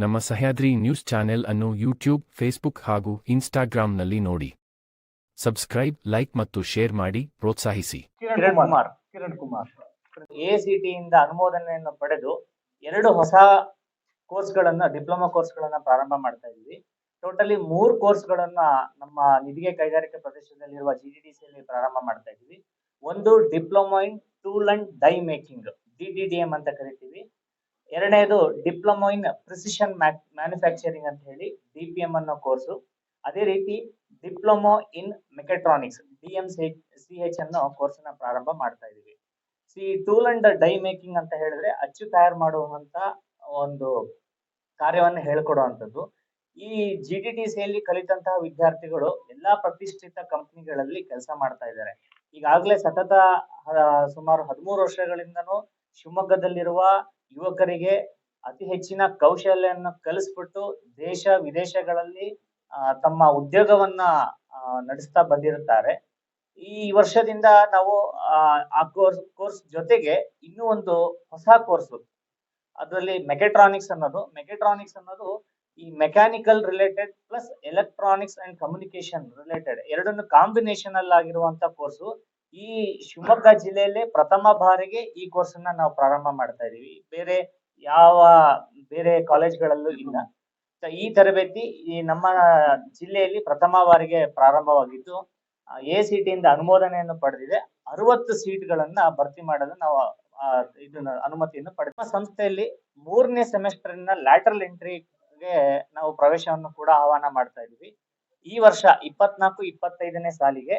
ನಮ್ಮ Sahyadri news channel ಅನ್ನು YouTube Facebook ಹಾಗೂ ಇನ್ಸ್ಟಾಗ್ರಾಂನಲ್ಲಿ ನೋಡಿ. ಸಬ್ಸ್ಕ್ರೈಬ್ ಲೈಕ್ ಮತ್ತು ಶೇರ್ ಮಾಡಿ ಪ್ರೋತ್ಸಾಹಿಸಿ. ಕಿರಣ್ ಕುಮಾರ್. ಕಿರಣ್ ಕುಮಾರ್. ಎಸಿಟಿಯಿಂದ ಅನುಮೋದನೆಯನ್ನು ಪಡೆದು ಎರಡು ಹೊಸ ಕೋರ್ಸ್ಗಳನ್ನು ಡಿಪ್ಲೊಮಾ ಕೋರ್ಸ್ಗಳನ್ನು ಪ್ರಾರಂಭ ಮಾಡ್ತಾ ಇದ್ವಿ ಟೋಟಲಿ ಮೂರು ಕೋರ್ಸ್ಗಳನ್ನ ನಮ್ಮ ನಿಧಿಗೆ ಕೈಗಾರಿಕೆ ಪ್ರದೇಶದಲ್ಲಿರುವ ಜಿಡಿಡಿಸಿಯಲ್ಲಿ ಪ್ರಾರಂಭ ಮಾಡ್ತಾ ಇದ್ವಿ ಒಂದು diploma in tool and die making DDDM ಅಂತ ಕರಿತೀವಿ. ಎರಡನೇದು ಡಿಪ್ಲೊಮೊ ಇನ್ ಪ್ರಿಸಿಷನ್ ಮ್ಯಾನುಫ್ಯಾಕ್ಚರಿಂಗ್ ಅಂತ ಹೇಳಿ ಡಿ ಪಿ ಎಂ ಅನ್ನೋ ಕೋರ್ಸು ಅದೇ ರೀತಿ diploma in mechatronics DM C H ಅನ್ನೋ ಕೋರ್ಸ್ನ ಪ್ರಾರಂಭ ಮಾಡ್ತಾ ಇದೀವಿ C tool and die making ಅಂತ ಹೇಳಿದ್ರೆ ಅಚ್ಚು ತಯಾರು ಮಾಡುವಂತ ಒಂದು ಕಾರ್ಯವನ್ನು ಹೇಳ್ಕೊಡುವಂಥದ್ದು. ಈ ಜಿ ಟಿ ಟಿ ಸಿಯಲ್ಲಿ ಕಲಿತಂತಹ ವಿದ್ಯಾರ್ಥಿಗಳು ಎಲ್ಲಾ ಪ್ರತಿಷ್ಠಿತ ಕಂಪನಿಗಳಲ್ಲಿ ಕೆಲಸ ಮಾಡ್ತಾ ಇದ್ದಾರೆ. ಈಗಾಗಲೇ ಸತತ ಸುಮಾರು ಹದಿಮೂರು ವರ್ಷಗಳಿಂದನೂ ಶಿವಮೊಗ್ಗದಲ್ಲಿರುವ ಯುವಕರಿಗೆ ಅತಿ ಹೆಚ್ಚಿನ ಕೌಶಲ್ಯವನ್ನು ಕಲಿಸ್ಬಿಟ್ಟು ದೇಶ ವಿದೇಶಗಳಲ್ಲಿ ತಮ್ಮ ಉದ್ಯೋಗವನ್ನ ನಡೆಸ್ತಾ ಬಂದಿರುತ್ತಾರೆ. ಈ ವರ್ಷದಿಂದ ನಾವು, ಆ ಕೋರ್ಸ್ ಕೋರ್ಸ್ ಜೊತೆಗೆ ಇನ್ನೂ ಒಂದು ಹೊಸ ಕೋರ್ಸ್. ಅದರಲ್ಲಿ ಮೆಕೆಟ್ರಾನಿಕ್ಸ್ ಅನ್ನೋದು. ಮೆಕೆಟ್ರಾನಿಕ್ಸ್ ಅನ್ನೋದು ಈ mechanical related plus electronics and communication related ಎರಡನ್ನು ಕಾಂಬಿನೇಷನ್ ಅಲ್ಲಿ ಆಗಿರುವಂತ ಕೋರ್ಸು. ಈ ಶಿವಮೊಗ್ಗ ಜಿಲ್ಲೆಯಲ್ಲೇ ಪ್ರಥಮ ಬಾರಿಗೆ ಈ ಕೋರ್ಸ್ ಅನ್ನ ನಾವು ಪ್ರಾರಂಭ ಮಾಡ್ತಾ ಇದೀವಿ. ಬೇರೆ ಯಾವ, ಬೇರೆ ಕಾಲೇಜ್ಗಳಲ್ಲೂ ಇಲ್ಲ. ಈ ತರಬೇತಿ ಈ ನಮ್ಮ ಜಿಲ್ಲೆಯಲ್ಲಿ ಪ್ರಥಮ ಬಾರಿಗೆ ಪ್ರಾರಂಭವಾಗಿದ್ದು ಎ ಇಂದ ಅನುಮೋದನೆಯನ್ನು ಪಡೆದಿದೆ. ಅರವತ್ತು ಸೀಟ್ಗಳನ್ನ ಭರ್ತಿ ಮಾಡಲು ನಾವು ಇದನ್ನ ಅನುಮತಿಯನ್ನು ಪಡೆದ ಸಂಸ್ಥೆಯಲ್ಲಿ ಮೂರನೇ ಸೆಮೆಸ್ಟರ್ನ ಲ್ಯಾಟ್ರಲ್ ಎಂಟ್ರಿಗೆ ನಾವು ಪ್ರವೇಶವನ್ನು ಕೂಡ ಆಹ್ವಾನ ಮಾಡ್ತಾ ಇದೀವಿ. ಈ ವರ್ಷ ಇಪ್ಪತ್ನಾಲ್ಕು, ಇಪ್ಪತ್ತೈದನೇ ಸಾಲಿಗೆ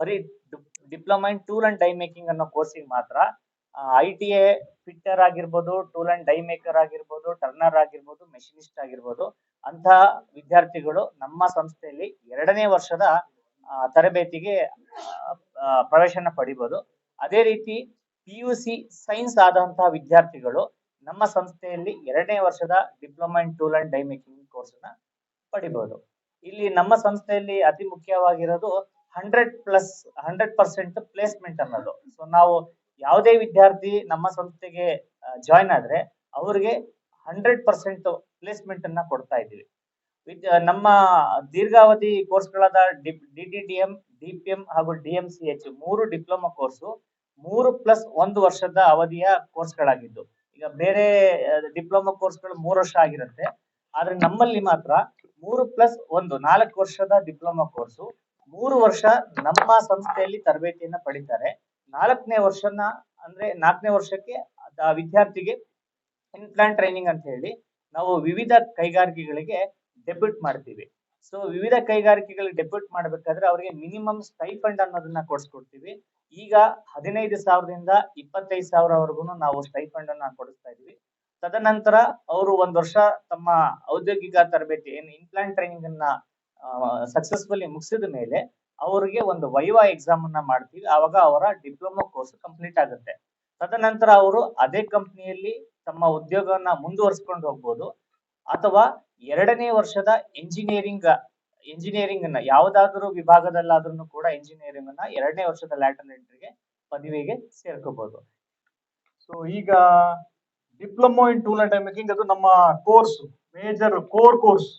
ಬರೀ diploma in tool and die making ಅನ್ನೋ ಕೋರ್ಸಿಗೆ ಮಾತ್ರ ಐ ಟಿ ಎ ಫಿಟ್ಟರ್ ಆಗಿರ್ಬೋದು, ಟೂಲ್ ಅಂಡ್ ಡೈ ಮೇಕರ್ ಆಗಿರ್ಬೋದು, ಟರ್ನರ್ ಆಗಿರ್ಬೋದು ಮೆಷಿನಿಸ್ಟ್ ಆಗಿರ್ಬೋದು ಅಂತಹ ವಿದ್ಯಾರ್ಥಿಗಳು ನಮ್ಮ ಸಂಸ್ಥೆಯಲ್ಲಿ ಎರಡನೇ ವರ್ಷದ ತರಬೇತಿಗೆ ಪ್ರವೇಶನ ಪಡಿಬೋದು. ಅದೇ ರೀತಿ ಪಿ ಯು ಸಿ ಸೈನ್ಸ್ ಆದಂತಹ ವಿದ್ಯಾರ್ಥಿಗಳು ನಮ್ಮ ಸಂಸ್ಥೆಯಲ್ಲಿ ಎರಡನೇ ವರ್ಷದ diploma in tool and die making course ಅನ್ನ ಪಡಿಬಹುದು ಇಲ್ಲಿ ನಮ್ಮ ಸಂಸ್ಥೆಯಲ್ಲಿ ಅತಿ ಮುಖ್ಯವಾಗಿರೋದು hundred plus, hundred percent placement ಅನ್ನೋದು. ಸೊ ನಾವು ಯಾವುದೇ ವಿದ್ಯಾರ್ಥಿ ನಮ್ಮ ಸಂಸ್ಥೆಗೆ ಜಾಯ್ನ್ ಆದ್ರೆ ಅವ್ರಿಗೆ ಹಂಡ್ರೆಡ್ ಪರ್ಸೆಂಟ್ ಪ್ಲೇಸ್ಮೆಂಟ್ ಅನ್ನ ಕೊಡ್ತಾ ಇದ್ದೀವಿ. ನಮ್ಮ ದೀರ್ಘಾವಧಿ ಕೋರ್ಸ್ಗಳಾದ D D D M, D P M ಹಾಗೂ ಡಿ ಎಂ ಸಿ ಎಚ್ ಮೂರು ಡಿಪ್ಲೊಮಾ ಕೋರ್ಸು, ಮೂರು ಪ್ಲಸ್ ಒಂದು ವರ್ಷದ ಅವಧಿಯ ಕೋರ್ಸ್ಗಳಾಗಿದ್ದು. ಈಗ ಬೇರೆ ಡಿಪ್ಲೊಮಾ ಕೋರ್ಸ್ಗಳು ಮೂರು ವರ್ಷ ಆಗಿರುತ್ತೆ. ಆದ್ರೆ ನಮ್ಮಲ್ಲಿ ಮಾತ್ರ ಮೂರು ಪ್ಲಸ್ ಒಂದು ನಾಲ್ಕು ವರ್ಷದ ಡಿಪ್ಲೊಮಾ ಕೋರ್ಸು ಮೂರು ವರ್ಷ ನಮ್ಮ ಸಂಸ್ಥೆಯಲ್ಲಿ ತರಬೇತಿಯನ್ನ ಪಡಿತಾರೆ. ನಾಲ್ಕನೇ ವರ್ಷನ ಅಂದ್ರೆ ನಾಲ್ಕನೇ ವರ್ಷಕ್ಕೆ ಆ ವಿದ್ಯಾರ್ಥಿಗೆ ಇನ್ಪ್ಲಾಂಟ್ ಟ್ರೈನಿಂಗ್ ಅಂತ ಹೇಳಿ ನಾವು ವಿವಿಧ ಕೈಗಾರಿಕೆಗಳಿಗೆ ಡೆಬ್ಯೂಟ್ ಮಾಡ್ತೀವಿ. ಸೊ ವಿವಿಧ ಕೈಗಾರಿಕೆಗಳಿಗೆ ಡೆಬ್ಯೂಟ್ ಮಾಡ್ಬೇಕಾದ್ರೆ ಅವರಿಗೆ ಮಿನಿಮಮ್ ಸ್ಟೈಫಂಡ್ ಅನ್ನೋದನ್ನ ಕೊಡಿಸ್ಕೊಡ್ತೀವಿ. ಈಗ ಹದಿನೈದು ಸಾವಿರದಿಂದ ಇಪ್ಪತ್ತೈದು ಸಾವಿರವರೆಗೂ ನಾವು ಸ್ಟೈಫಂಡ್ ಅನ್ನ ಕೊಡಿಸ್ತಾ ಇದೀವಿ ತದನಂತರ ಅವರು ಒಂದ್ ವರ್ಷ ತಮ್ಮ ಔದ್ಯೋಗಿಕ ತರಬೇತಿ ಏನು ಇನ್ಪ್ಲಾಂಟ್ ಟ್ರೈನಿಂಗ್ ಅನ್ನ ಸಕ್ಸಸ್ಫುಲಿ ಮುಗಿಸಿದ ಮೇಲೆ ಅವರಿಗೆ ಒಂದು ವೈವಾ ಎಕ್ಸಾಮ್ ಅನ್ನ ಮಾಡ್ತೀವಿ. ಆವಾಗ ಅವರ ಡಿಪ್ಲೊಮಾ ಕೋರ್ಸ್ ಕಂಪ್ಲೀಟ್ ಆಗುತ್ತೆ. ತದನಂತರ ಅವರು ಅದೇ ಕಂಪ್ನಿಯಲ್ಲಿ ತಮ್ಮ ಉದ್ಯೋಗವನ್ನ ಮುಂದುವರಿಸ್ಕೊಂಡು ಹೋಗ್ಬೋದು. ಅಥವಾ ಎರಡನೇ ವರ್ಷದ ಎಂಜಿನಿಯರಿಂಗ್ ಎಂಜಿನಿಯರಿಂಗ್ ಅನ್ನ ಯಾವ್ದಾದ್ರು ವಿಭಾಗದಲ್ಲಾದ್ರೂ ಕೂಡ ಎಂಜಿನಿಯರಿಂಗ್ ಅನ್ನ ಎರಡನೇ ವರ್ಷದ ಲ್ಯಾಟರ್ ಎಂಟ್ರಿಗೆ ಪದವಿಗೆ ಸೇರ್ಕೋಬಹುದು ಸೊ ಈಗ diploma in tool and making ಅದು ನಮ್ಮ ಕೋರ್ಸ್ ಮೇಜರ್ ಕೋರ್ ಕೋರ್ಸ್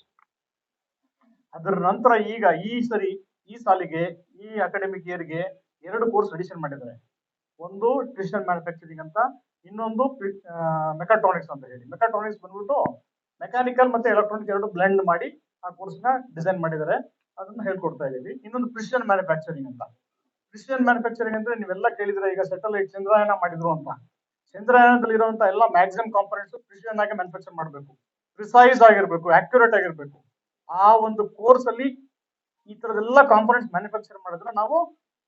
ಅದರ ನಂತರ ಈಗ ಈ ಸರಿ, ಈ ಸಾಲಿಗೆ, ಈ ಅಕಾಡೆಮಿಕ್ ಇಯರ್ಗೆ ಎರಡು ಕೋರ್ಸ್ ಅಡಿಷನ್ ಮಾಡಿದ್ದಾರೆ. ಒಂದು ಟ್ರಿಷನಲ್ ಮ್ಯಾನುಫ್ಯಾಕ್ಚರಿಂಗ್ ಅಂತ, ಇನ್ನೊಂದು ಮೆಕಾಟ್ರಾನಿಕ್ಸ್ ಅಂತ ಹೇಳಿ. ಮೆಕಾಟ್ರಾನಿಕ್ಸ್ ಬಂದ್ಬಿಟ್ಟು ಮೆಕ್ಯಾನಿಕಲ್ ಮತ್ತೆ ಎಲೆಕ್ಟ್ರಾನಿಕ್ ಎರಡು ಬ್ಲೆಂಡ್ ಮಾಡಿ ಆ ಕೋರ್ಸ್ನ ಡಿಸೈನ್ ಮಾಡಿದ್ದಾರೆ. ಅದನ್ನ ಹೇಳ್ಕೊಡ್ತಾ ಇದೀವಿ ಇನ್ನೊಂದು ಪ್ರಿಸಿಷನ್ ಮ್ಯಾನುಫ್ಯಾಕ್ಚರಿಂಗ್ ಅಂತ. ಪ್ರಿಸಿಷನ್ ಮ್ಯಾನುಫ್ಯಾಕ್ಚರಿಂಗ್ ಅಂದ್ರೆ ನೀವೆಲ್ಲ ಕೇಳಿದ್ರೆ ಈಗ ಸೆಟಲೈಟ್ ಚಂದ್ರಯಾನ ಮಾಡಿದ್ರು ಅಂತ. ಚಂದ್ರಯಾನದಲ್ಲಿ ಇರುವಂತ ಎಲ್ಲ ಮ್ಯಾಕ್ಸಿಮಮ್ ಕಾಂಪೊನೆಂಟ್ಸ್ ಪ್ರಿಸಿಷನ್ ಆಗಿ ಮ್ಯಾನುಫ್ಯಾಕ್ಚರ್ ಮಾಡಬೇಕು. ಪ್ರಿಸೈಸ್ ಆಗಿರ್ಬೇಕು ಆಕ್ಯುರೇಟ್ ಆಗಿರ್ಬೇಕು. ಆ ಒಂದು ಕೋರ್ಸ್ ಅಲ್ಲಿ ಈ ತರದೆಲ್ಲ ಕಾಂಪೋನೆಂಟ್ಸ್ ಮ್ಯಾನುಫ್ಯಾಕ್ಚರ್ ಮಾಡಿದ್ರೆ ನಾವು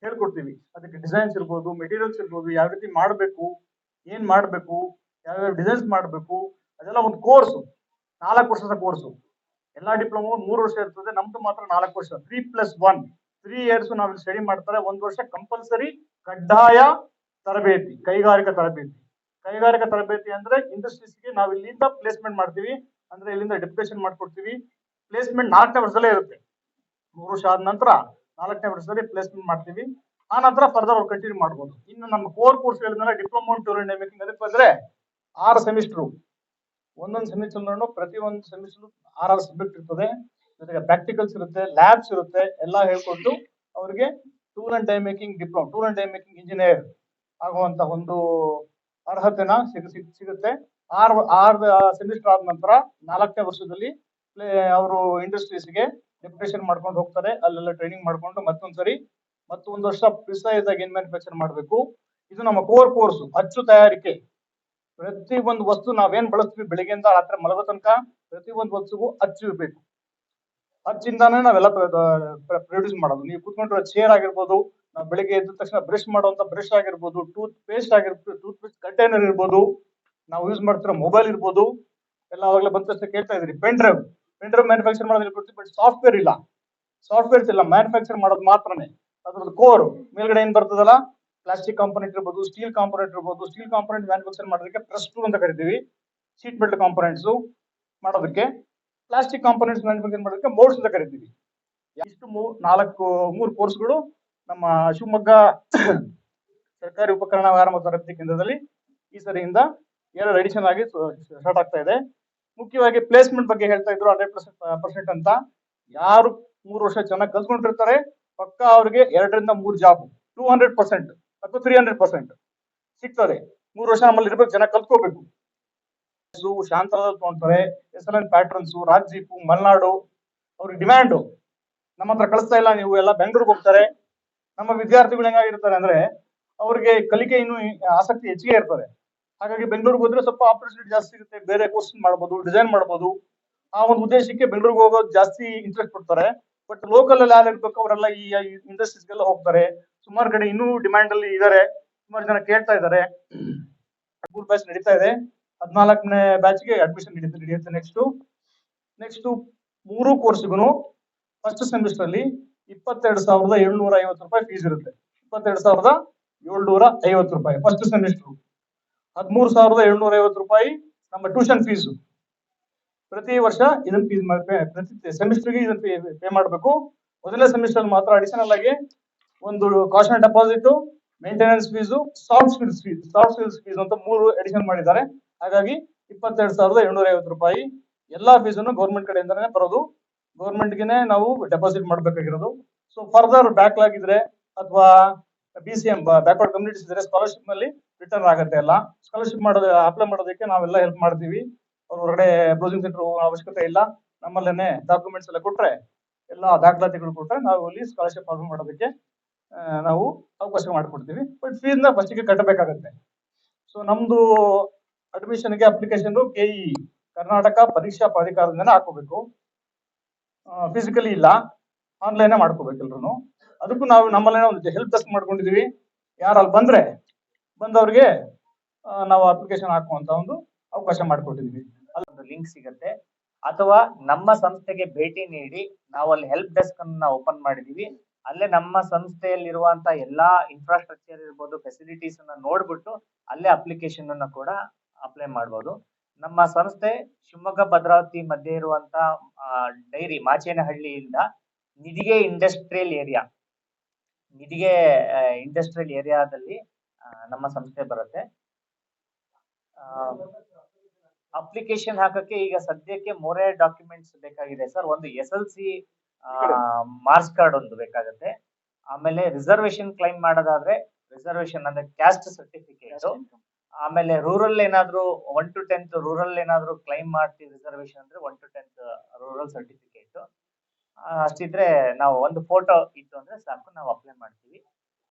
ಹೇಳ್ಕೊಡ್ತೀವಿ. ಅದಕ್ಕೆ ಡಿಸೈನ್ಸ್ ಇರ್ಬೋದು ಮೆಟೀರಿಯಲ್ಸ್ ಇರ್ಬೋದು, ಯಾವ ರೀತಿ ಮಾಡಬೇಕು, ಏನ್ ಮಾಡಬೇಕು ಯಾವ್ಯಾವ ಡಿಸೈನ್ಸ್ ಮಾಡಬೇಕು, ಅದೆಲ್ಲ ಒಂದು ಕೋರ್ಸ್ ನಾಲ್ಕು ವರ್ಷದ ಕೋರ್ಸು ಎಲ್ಲ ಡಿಪ್ಲೊಮಾ ಮೂರು ವರ್ಷ ಇರ್ತದೆ, ನಮ್ದು ಮಾತ್ರ ನಾಲ್ಕು ವರ್ಷ. Three plus one three years ನಾವು ಸ್ಟಡಿ ಮಾಡ್ತಾರೆ, ಒಂದು ವರ್ಷ ಕಂಪಲ್ಸರಿ ಕಡ್ಡಾಯ ತರಬೇತಿ, ಕೈಗಾರಿಕಾ ತರಬೇತಿ. ಕೈಗಾರಿಕಾ ತರಬೇತಿ ಅಂದ್ರೆ ಇಂಡಸ್ಟ್ರೀಸ್ಗೆ ನಾವು ಇಲ್ಲಿಂದ ಪ್ಲೇಸ್ಮೆಂಟ್ ಮಾಡ್ತೀವಿ, ಅಂದ್ರೆ ಇಲ್ಲಿಂದ ಡೆಪ್ಯುಟೇಷನ್ ಮಾಡ್ಕೊಡ್ತೀವಿ. ಪ್ಲೇಸ್ಮೆಂಟ್ ನಾಲ್ಕನೇ ವರ್ಷದಲ್ಲೇ ಇರುತ್ತೆ. ಮೂರು ವರ್ಷ ಆದ ನಂತರ ನಾಲ್ಕನೇ ವರ್ಷದಲ್ಲಿ ಪ್ಲೇಸ್ಮೆಂಟ್ ಮಾಡ್ತೀವಿ. ಆ ನಂತರ ಫರ್ದರ್ ಅವ್ರು ಕಂಟಿನ್ಯೂ ಮಾಡ್ಬೋದು. ಇನ್ನು ನಮ್ಮ ಕೋರ್ ಕೋರ್ಸ್ ಹೇಳಿದ್ರೆ ಡಿಪ್ಲೊಮಾ ಟೂರ್ ಮೇಕಿಂಗ್ ಅದಕ್ಕೆ ಬಂದ್ರೆ ಆರು ಸೆಮಿಸ್ಟ್ರು ಒಂದೊಂದು ಸೆಮಿಸ್ಟರ್ ಪ್ರತಿ ಒಂದು ಸೆಮಿಸ್ಟರ್ ಆರಾರು ಸಬ್ಜೆಕ್ಟ್ ಇರ್ತದೆ. ಜೊತೆಗೆ ಪ್ರಾಕ್ಟಿಕಲ್ಸ್ ಇರುತ್ತೆ ಲ್ಯಾಬ್ಸ್ ಇರುತ್ತೆ, ಎಲ್ಲ ಹೇಳ್ಕೊಟ್ಟು ಅವರಿಗೆ tool and time making diploma tool and time making engineer ಆಗುವಂತ ಒಂದು ಅರ್ಹತೆನ ಸಿಗ ಸಿಗ್- ಸಿಗುತ್ತೆ. ಆರು ಆರು ಸೆಮಿಸ್ಟರ್ ಆದ ನಂತರ ನಾಲ್ಕನೇ ವರ್ಷದಲ್ಲಿ ಅವರು ಇಂಡಸ್ಟ್ರೀಸ್ಗೆ ಡೆಪ್ಯುಟೇಷನ್ ಮಾಡ್ಕೊಂಡು ಹೋಗ್ತಾರೆ. ಅಲ್ಲೆಲ್ಲ ಟ್ರೈನಿಂಗ್ ಮಾಡ್ಕೊಂಡು ಮತ್ತೊಂದ್ಸರಿ ಮತ್ತೊಂದು ವರ್ಷ ಪ್ರಿಸೈಸ್ ಆಗಿ ಏನ್ ಮ್ಯಾನುಫ್ಯಾಕ್ಚರ್ ಮಾಡಬೇಕು. ಇದು ನಮ್ಮ ಕೋರ್ ಕೋರ್ಸ್ ಅಚ್ಚು ತಯಾರಿಕೆ. ಪ್ರತಿ ಒಂದು ವಸ್ತು ನಾವೇನ್ ಬಳಸ್ತೀವಿ ಬೆಳಿಗ್ಗೆಯಿಂದ ರಾತ್ರಿ ಮಲಗೋ ತನಕ ಪ್ರತಿ ಒಂದು ವಸ್ತುಗೂ ಅಚ್ಚು ಇರಬೇಕು ಅಚ್ಚಿಂದಾನೇ ನಾವೆಲ್ಲ ಪ್ರೊಡ್ಯೂಸ್ ಮಾಡೋದು. ನೀವು ಕೂತ್ಕೊಂಡಿರೋ ಚೇರ್ ಆಗಿರ್ಬೋದು, ನಾವು ಬೆಳಿಗ್ಗೆ ಎದ್ದ ತಕ್ಷಣ ಬ್ರಷ್ ಮಾಡುವಂತ ಬ್ರಷ್ ಆಗಿರ್ಬೋದು ಟೂತ್ ಪೇಸ್ಟ್ ಆಗಿರ್ಬೋದು ಟೂತ್ ಪೇಸ್ಟ್ ಕಂಟೈನರ್ ಇರ್ಬೋದು, ನಾವು ಯೂಸ್ ಮಾಡ್ತಿರೋ ಮೊಬೈಲ್ ಇರ್ಬೋದು, ಎಲ್ಲ ಅವಾಗಲೇ ಬಂದ ತಕ್ಷಣ ಕೇಳ್ತಾ ಇದ್ರಿ ಪೆನ್ ಡ್ರೈವ್ ಡ್ರೈವ್ ಮ್ಯಾನುಫ್ಯಾಕ್ಚರ್ ಮಾಡೋದು ಕೊಡ್ತೀವಿ ಬಟ್ ಸಾಫ್ಟ್ವೇರ್ ಇಲ್ಲ. ಸಾಫ್ಟ್ವೇರ್ಸ್ ಇಲ್ಲ ಮ್ಯಾನುಫ್ಯಾಕ್ಚರ್ ಮಾಡೋದು ಮಾತ್ರನೇ. ಅದ್ರದ್ದು ಕೋರ್ ಮೇಲ್ಗಡೆ ಏನ್ ಬರ್ತದಲ್ಲ? ಪ್ಲಾಸ್ಟಿಕ್ ಕಾಂಪೋನೆಂಟ್ ಇರ್ಬೋದು ಸ್ಟೀಲ್ ಕಾಂಪೋನೆಂಟ್ ಇರ್ಬೋದು. ಸ್ಟೀಲ್ ಕಾಂಪೋನೆಂಟ್ ಮ್ಯಾನುಫ್ಯಾಕ್ಚರ್ ಮಾಡೋದಕ್ಕೆ ಪ್ರೆಸ್ ಟೂ ಅಂತ ಕರಿತೀವಿ. ಸೀಟ್ ಬೆಲ್ಟ್ ಕಾಂಪೊನೆಂಟ್ಸು ಮಾಡೋದಕ್ಕೆ. ಪ್ಲಾಸ್ಟಿಕ್ ಕಾಂಪೋನೆಂಟ್ಸ್ ಮ್ಯಾನುಫ್ಯಾಕ್ಚರ್ ಮಾಡೋದಕ್ಕೆ ಮೋಡ್ಸ್ ಅಂತ ಕರಿತೀವಿ. ಇಷ್ಟು ಮೂ, ನಾಲ್ಕು, ಮೂರು ಕೋರ್ಸ್ಗಳು ನಮ್ಮ ಶಿವಮೊಗ್ಗ ಸರ್ಕಾರಿ ಉಪಕರಣ ವ್ಯಾಯಾಮ ತರಬೇತಿ ಕೇಂದ್ರದಲ್ಲಿ ಈ ಸರಿಯಿಂದ ಎರಡು ಎಡಿಷನ್ ಆಗಿ ಸ್ಟಾರ್ಟ್ ಆಗ್ತಾ ಇದೆ. ಮುಖ್ಯವಾಗಿ ಪ್ಲೇಸ್ಮೆಂಟ್ ಬಗ್ಗೆ ಹೇಳ್ತಾ ಇದ್ರು ಹಂಡ್ರೆಡ್ ಪರ್ಸೆಂಟ್ ಪರ್ಸೆಂಟ್ ಅಂತ. ಯಾರು ಮೂರು ವರ್ಷ ಚೆನ್ನಾಗಿ ಕಲ್ತ್ಕೊಂಡಿರ್ತಾರೆ, ಪಕ್ಕ ಅವ್ರಿಗೆ ಎರಡರಿಂದ ಮೂರು ಜಾಬ್ ಟೂ ಹಂಡ್ರೆಡ್ ಪರ್ಸೆಂಟ್ ಅಥವಾ ತ್ರೀ ಹಂಡ್ರೆಡ್ ಪರ್ಸೆಂಟ್ ಸಿಗ್ತದೆ. ಮೂರು ವರ್ಷ ನಮ್ಮಲ್ಲಿ ಇರ್ಬೇಕು ಜನ ಕಲ್ತ್ಕೋಬೇಕು. ಶಾಂತದಲ್ಲಿ ತಗೊಂತಾರೆ ಎಸ್ ಎಲ್ ಎನ್ ಪ್ಯಾಟ್ರನ್ಸು ರಾಜ್ಜೀಪು ಮಲ್ನಾಡು ಅವ್ರಿಗೆ ಡಿಮ್ಯಾಂಡು ನಮ್ಮ ಹತ್ರ ಕಳಿಸ್ತಾ ಇಲ್ಲ, ನೀವು ಎಲ್ಲ ಬೆಂಗಳೂರಿಗೆ ಹೋಗ್ತಾರೆ. ನಮ್ಮ ವಿದ್ಯಾರ್ಥಿಗಳು ಹೆಂಗಾಗಿರ್ತಾರೆ ಅಂದ್ರೆ, ಅವ್ರಿಗೆ ಕಲಿಕೆ ಇನ್ನೂ ಆಸಕ್ತಿ ಹೆಚ್ಚಿಗೆ ಇರ್ತದೆ. ಹಾಗಾಗಿ ಬೆಂಗಳೂರಿಗೆ ಹೋದ್ರೆ ಸ್ವಲ್ಪ ಆಪರ್ಚುನಿಟಿ ಜಾಸ್ತಿ ಸಿಗುತ್ತೆ. ಬೇರೆ ಕೋರ್ಸ್ ಮಾಡಬಹುದು ಡಿಸೈನ್ ಮಾಡಬಹುದು ಆ ಒಂದು ಉದ್ದೇಶಕ್ಕೆ ಬೆಂಗಳೂರಿಗೆ ಹೋಗೋದು ಜಾಸ್ತಿ ಇಂಟ್ರೆಸ್ಟ್ ಕೊಡ್ತಾರೆ ಬಟ್ ಲೋಕಲ್ ಅಲ್ಲಿ ಯಾರು ಇರ್ಬೇಕು ಅವರೆಲ್ಲ ಈ ಇಂಡಸ್ಟ್ರೀಸ್ಗೆಲ್ಲ ಹೋಗ್ತಾರೆ. ಸುಮಾರು ಕಡೆ ಇನ್ನೂ ಡಿಮ್ಯಾಂಡ್ ಅಲ್ಲಿ ಇದಾರೆ. ಸುಮಾರು ಜನ ಕೇಳ್ತಾ ಇದ್ದಾರೆ ಮೂರು ಬ್ಯಾಚ್ ನಡೀತಾ ಇದೆ. ಹದಿನಾಲ್ಕನೇ ಬ್ಯಾಚ್ಗೆ ಅಡ್ಮಿಷನ್ ನಡೀತಾ ನಡೆಯುತ್ತೆ ನೆಕ್ಸ್ಟ್ ನೆಕ್ಸ್ಟ್ ಮೂರು ಕೋರ್ಸ್ಗೂ ಫಸ್ಟ್ ಸೆಮಿಸ್ಟರ್ ಅಲ್ಲಿ ಇಪ್ಪತ್ತೆರಡು ಸಾವಿರದ ಏಳ್ನೂರ ಐವತ್ತು ರೂಪಾಯಿ ಫೀಸ್ ಇರುತ್ತೆ. ಇಪ್ಪತ್ತೆರಡು ಸಾವಿರದ ಏಳ್ನೂರ ಐವತ್ತು ರೂಪಾಯಿ ಫಸ್ಟ್ ಸೆಮಿಸ್ಟರ್ ಹದಿಮೂರು ಸಾವಿರದ ಏಳ್ನೂರ ಐವತ್ತು ರೂಪಾಯಿ ನಮ್ಮ ಟ್ಯೂಷನ್ ಫೀಸು ಪ್ರತಿ ವರ್ಷ ಇದನ್ನ ಫೀಸ್ ಪ್ರತಿ ಸೆಮಿಸ್ಟರ್ಗೆ ಇದನ್ನ ಪೇ ಮಾಡಬೇಕು. ಮೊದಲನೇ ಸೆಮಿಸ್ಟರ್ ಮಾತ್ರ ಅಡಿಷನಲ್ ಆಗಿ ಒಂದು cost deposit maintenance fees soft skills fees soft skills fees ಅಂತ ಮೂರು ಅಡಿಷನ್ ಮಾಡಿದ್ದಾರೆ. ಹಾಗಾಗಿ ಇಪ್ಪತ್ತೆರಡು ಸಾವಿರದ ಏಳ್ನೂರ ಐವತ್ತು ರೂಪಾಯಿ ಎಲ್ಲಾ ಫೀಸನ್ನು ಗೌರ್ಮೆಂಟ್ ಕಡೆಯಿಂದನೇ ಬರೋದು. ಗೌರ್ಮೆಂಟ್ಗೆನೆ ನಾವು ಡೆಪಾಸಿಟ್ ಮಾಡಬೇಕಾಗಿರೋದು. ಸೊ ಫರ್ದರ್ ಬ್ಯಾಕ್ಲಾಗ್ ಇದ್ರೆ ಅಥವಾ B C M backward communities ಇದ್ರೆ ಸ್ಕಾಲರ್ಶಿಪ್ನಲ್ಲಿ ರಿಟರ್ನ್ ಆಗುತ್ತೆ ಎಲ್ಲ. ಸ್ಕಾಲರ್ಶಿಪ್ ಮಾಡೋದು ಅಪ್ಲೈ ಮಾಡೋದಕ್ಕೆ ನಾವೆಲ್ಲ ಹೆಲ್ಪ್ ಮಾಡ್ತೀವಿ. ಅವ್ರ ಹೊರಗಡೆ ಬ್ರೌಸಿಂಗ್ ಸೆಂಟರ್ ಅವಶ್ಯಕತೆ ಇಲ್ಲ. ನಮ್ಮಲ್ಲೇನೆ ಡಾಕ್ಯುಮೆಂಟ್ಸ್ ಎಲ್ಲ ಕೊಟ್ರೆ, ಎಲ್ಲ ದಾಖಲಾತಿಗಳು ಕೊಟ್ರೆ ನಾವು ಅಲ್ಲಿ ಸ್ಕಾಲರ್ಶಿಪ್ ಅಪ್ಲೈ ಮಾಡೋದಕ್ಕೆ ನಾವು ಅವಕಾಶ ಮಾಡಿಕೊಡ್ತೀವಿ. ಬಟ್ ಫೀಸ್ನ ಫಸ್ಟಿಗೆ ಕಟ್ಟಬೇಕಾಗತ್ತೆ. ಸೊ ನಮ್ದು ಅಡ್ಮಿಷನ್ಗೆ ಅಪ್ಲಿಕೇಶನ್ ಕೆಇ ಕರ್ನಾಟಕ ಪರೀಕ್ಷಾ ಪ್ರಾಧಿಕಾರದಿಂದನೇ ಹಾಕೋಬೇಕು ಫಿಸಿಕಲಿ ಇಲ್ಲ. ಆನ್ಲೈನ್ ಮಾಡ್ಕೋಬೇಕು ಎಲ್ರು ಅದಕ್ಕೂ ನಾವು ನಮ್ಮಲ್ಲೇ ಒಂದು ಹೆಲ್ಪ್ ಡೆಸ್ಕ್ ಮಾಡ್ಕೊಂಡಿದೀವಿ. ಯಾರು ಅಲ್ಲಿ ಬಂದ್ರೆ ಬಂದವ್ರಿಗೆ ನಾವು ಅಪ್ಲಿಕೇಶನ್ ಹಾಕುವಂತ ಒಂದು ಅವಕಾಶ ಮಾಡಿಕೊಟ್ಟಿದ್ವಿ ಅಲ್ಲೊಂದು ಲಿಂಕ್ ಸಿಗುತ್ತೆ. ಅಥವಾ ನಮ್ಮ ಸಂಸ್ಥೆಗೆ ಭೇಟಿ ನೀಡಿ ನಾವು ಅಲ್ಲಿ ಹೆಲ್ಪ್ ಡೆಸ್ಕ್ ಅನ್ನ ಓಪನ್ ಮಾಡಿದೀವಿ ಅಲ್ಲೇ ನಮ್ಮ ಸಂಸ್ಥೆಯಲ್ಲಿರುವಂತ ಎಲ್ಲಾ ಇನ್ಫ್ರಾಸ್ಟ್ರಕ್ಚರ್ ಇರ್ಬೋದು ಫೆಸಿಲಿಟೀಸ್ ಅನ್ನ ನೋಡ್ಬಿಟ್ಟು ಅಲ್ಲೇ ಅಪ್ಲಿಕೇಶನ್ ಅನ್ನ ಕೂಡ ಅಪ್ಲೈ ಮಾಡ್ಬೋದು. ನಮ್ಮ ಸಂಸ್ಥೆ ಶಿವಮೊಗ್ಗ, ಭದ್ರಾವತಿ ಮಧ್ಯೆ ಇರುವಂತ dairy ಮಾಚೇನಹಳ್ಳಿಯಿಂದ Nidige industrial area Nidige industrial ಏರಿಯಾದಲ್ಲಿ ನಮ್ಮ ಸಂಸ್ಥೆ ಬರುತ್ತೆ. ಅಪ್ಲಿಕೇಶನ್ ಹಾಕಕ್ಕೆ ಈಗ ಸದ್ಯಕ್ಕೆ ಮೂರೇ ಡಾಕ್ಯುಮೆಂಟ್ಸ್ ಬೇಕಾಗಿದೆ ಸರ್. ಒಂದು S L C marks card ಒಂದು ಬೇಕಾಗುತ್ತೆ. ಆಮೇಲೆ ರಿಸರ್ವೇಶನ್ ಕ್ಲೈಮ್ ಮಾಡೋದಾದ್ರೆ ರಿಸರ್ವೇಶನ್ ಅಂದ್ರೆ ಕ್ಯಾಸ್ಟ್ ಸರ್ಟಿಫಿಕೇಟ್ ಆಮೇಲೆ ರೂರಲ್ ಏನಾದ್ರು ಒನ್ ಟು ಟೆಂತ್ ರೂರಲ್ ಏನಾದ್ರು ಕ್ಲೈಮ್ ಮಾಡ್ತೀವಿ ರಿಸರ್ವೇಶನ್ ಅಂದ್ರೆ one to tenth rural certificate ಅಷ್ಟಿದ್ರೆ ನಾವು ಒಂದು ಫೋಟೋ ಇತ್ತು ಅಂದ್ರೆ ಸಾಕು ನಾವು ಅಪ್ಲೈ ಮಾಡ್ತೀವಿ.